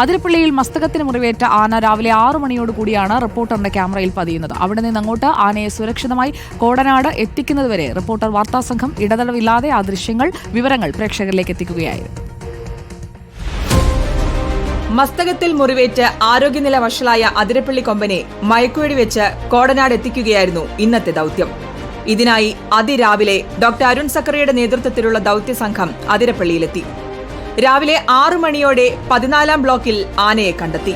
അതിരപ്പള്ളിയിൽ മസ്തകത്തിന് മുറിവേറ്റ ആന രാവിലെ ആറു മണിയോട് കൂടിയാണ് റിപ്പോർട്ടറിന്റെ ക്യാമറയിൽ പതിയുന്നത്. അവിടെ നിന്ന് അങ്ങോട്ട് ആനയെ സുരക്ഷിതമായി കോടനാട് എത്തിക്കുന്നതുവരെ റിപ്പോർട്ടർ വാർത്താ സംഘം ഇടതടവില്ലാതെ ആ ദൃശ്യങ്ങൾ വിവരങ്ങൾ പ്രേക്ഷകരിലേക്ക് എത്തിക്കുകയായിരുന്നു. മസ്തകത്തിൽ മുറിവേറ്റ് ആരോഗ്യനില വഷളായ അതിരപ്പള്ളി കൊമ്പനെ മയക്കുവെടി വെച്ച് കോടനാട് എത്തിക്കുകയായിരുന്നു ഇന്നത്തെ ദൌത്യം. ഇതിനായി അതിരാവിലെ ഡോക്ടർ അരുൺ സക്കറിയുടെ നേതൃത്വത്തിലുള്ള ദൌത്യ സംഘം അതിരപ്പള്ളിയിലെത്തി. രാവിലെ ആറു മണിയോടെ പതിനാലാം ബ്ലോക്കിൽ ആനയെ കണ്ടെത്തി.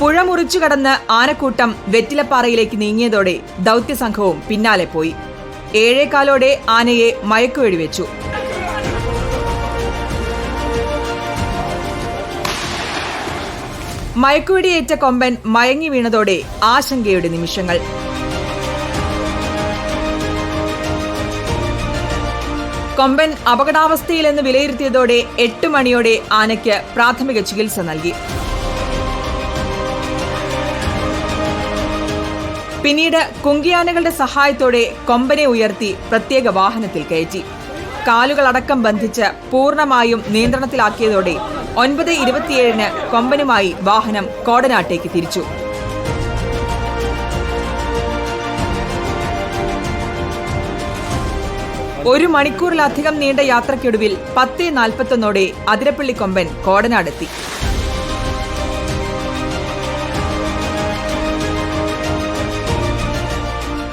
പുഴ മുറിച്ചു കടന്ന് ആനക്കൂട്ടം വെറ്റിലപ്പാറയിലേക്ക് നീങ്ങിയതോടെ ദൗത്യസംഘവും പിന്നാലെ പോയി. ഏഴേകാലോടെ ആനയെ മയക്കുവെടി വെച്ചു മയക്കുവെടിയേറ്റ കൊമ്പൻ മയങ്ങി വീണതോടെ ആശങ്കയുടെ നിമിഷങ്ങൾ. കൊമ്പൻ അപകടാവസ്ഥയിലെന്ന് വിലയിരുത്തിയതോടെ എട്ട് മണിയോടെ ആനയ്ക്ക് പ്രാഥമിക ചികിത്സ നൽകി. പിന്നീട് കുങ്കിയാനകളുടെ സഹായത്തോടെ കൊമ്പനെ ഉയർത്തി പ്രത്യേക വാഹനത്തിൽ കയറ്റി. കാലുകളടക്കം ബന്ധിച്ച് പൂർണമായും നിയന്ത്രണത്തിലാക്കിയതോടെ ഒൻപത് ഇരുപത്തിയേഴിന് കൊമ്പനുമായി വാഹനം കോടനാട്ടേക്ക് തിരിച്ചു. ഒരു മണിക്കൂറിലധികം നീണ്ട യാത്രയ്ക്കൊടുവിൽ പത്ത് നാൽപ്പത്തൊന്നോടെ അതിരപ്പള്ളി കൊമ്പൻ കോടനാടെത്തി.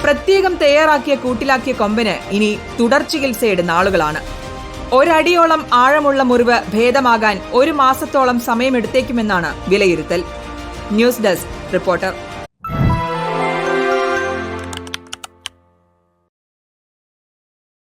പ്രത്യേകം തയ്യാറാക്കിയ കൂട്ടിലാക്കിയ കൊമ്പന് ഇനി തുടർ ചികിത്സയുടെ നാളുകളാണ്. ഒരടിയോളം ആഴമുള്ള മുറിവ് ഭേദമാകാൻ ഒരു മാസത്തോളം സമയമെടുത്തേക്കുമെന്നാണ് വിലയിരുത്തൽ. News desk reporter.